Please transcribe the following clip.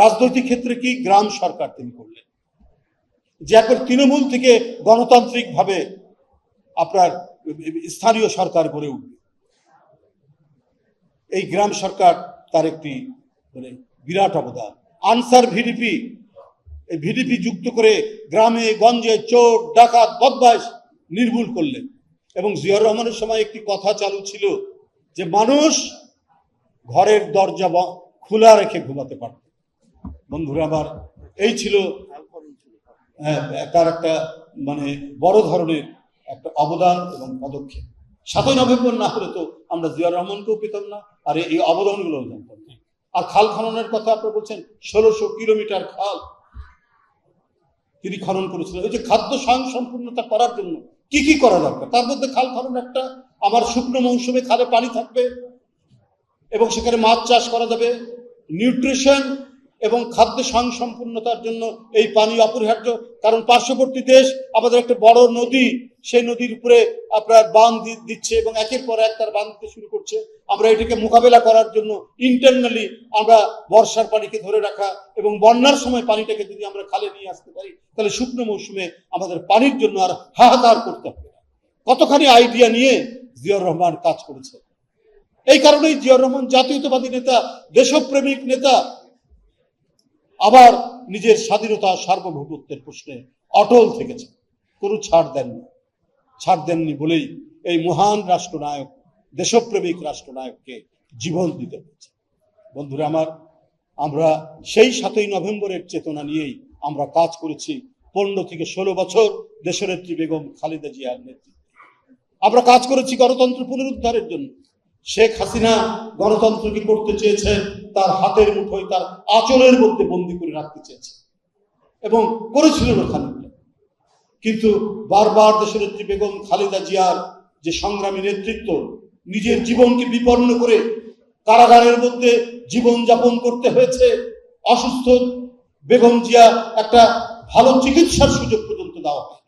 রাজনৈতিক ক্ষেত্রে কি গ্রাম সরকার তিনি করলেন? যে একবার তৃণমূল থেকে গণতান্ত্রিক ভাবে আপনার স্থানীয় সরকার গড়ে উঠবে। এই গ্রাম সরকার তার একটি মানে বিরাট অবদান। আনসার ভিডিপি, এই ভিডিপি যুক্ত করে গ্রামে, গঞ্জে, চোর, ডাকাত বদমাস নির্মূল করলেন। এবং জিয়াউর রহমানের সময় একটি কথা চালু ছিল যে মানুষ ঘরের দরজা খোলা রেখে ঘুমাতে পারত। বন্ধুরা আমার এই ছিল হ্যাঁ, তার একটা মানে বড় ধরনের একটা অবদান এবং পদক্ষেপ। সাতই নভেম্বর না হলে তো আমরা জিয়াউর রহমানকেও পেতাম না আর এই অবদানগুলো জানতাম। আর খাল খননের কথা আপনারা বলছেন ষোলোশো কিলোমিটার খাল তিনি খনন করেছিলেন। ওই যে খাদ্য স্বয়ং সম্পূর্ণতা করার জন্য কি কি করা দরকার? তার মধ্যে খাল খনন একটা আমার শুকনো মৌসুমে খালে পানি থাকবে এবং সেখানে মাছ চাষ করা যাবে নিউট্রিশন এবং খাদ্য স্বয়ংসম্পূর্ণতার জন্য এই পানি অপরিহার্য। কারণ পার্শ্ববর্তী দেশ আমাদের একটা বড় নদী, সেই নদীর উপরে আপনার বাঁধ দিচ্ছে এবং একের পর এক তার বাঁধ দিতে শুরু করছে। আমরা এটাকে মোকাবেলা করার জন্য ইন্টারনালি আমরা বর্ষার পানিকে ধরে রাখা এবং বন্যার সময় পানিটাকে যদি আমরা খালে নিয়ে আসতে পারি, তাহলে শুকনো মৌসুমে আমাদের পানির জন্য আর হাহাকার করতে হবে। কতখানি আইডিয়া নিয়ে জিয়াউর রহমান কাজ করেছে এই কারণেই জিয়াউর রহমান জাতীয়তাবাদী নেতা, দেশপ্রেমিক নেতা আবার নিজের স্বাধীনতা সার্বভৌমত্বের প্রশ্নে অটল থেকেছে। কোনো ছাড় দেননি। ছাড় দেননি বলেই এই মহান রাষ্ট্রনায়ক, দেশপ্রেমিক রাষ্ট্রনায়ককে জীবন দিতে হয়েছে। বন্ধুরা আমার, আমরা সেই সাতই নভেম্বরের চেতনা নিয়েই আমরা কাজ করেছি পনেরো থেকে ষোলো বছর দেশনেত্রী বেগম খালেদা জিয়ার নেতৃত্বে। আমরা কাজ করেছি গণতন্ত্র পুনরুদ্ধারের জন্য। শেখ হাসিনা গণতন্ত্রকে করতে চেয়েছেন তার হাতের মুঠোয়, তার আচলের মধ্যে বন্দি করে রাখতে চেয়েছে। এবং করেছিলেন খানিকটা কিন্তু বারবার দেশের দেশনেত্রী বেগম খালেদা জিয়ার যে সংগ্রামী নেতৃত্ব, নিজের জীবনকে বিপন্ন করে কারাগারের মধ্যে জীবন যাপন করতে হয়েছে, অসুস্থ বেগম জিয়া একটা ভালো চিকিৎসার সুযোগ পর্যন্ত দেওয়া হয়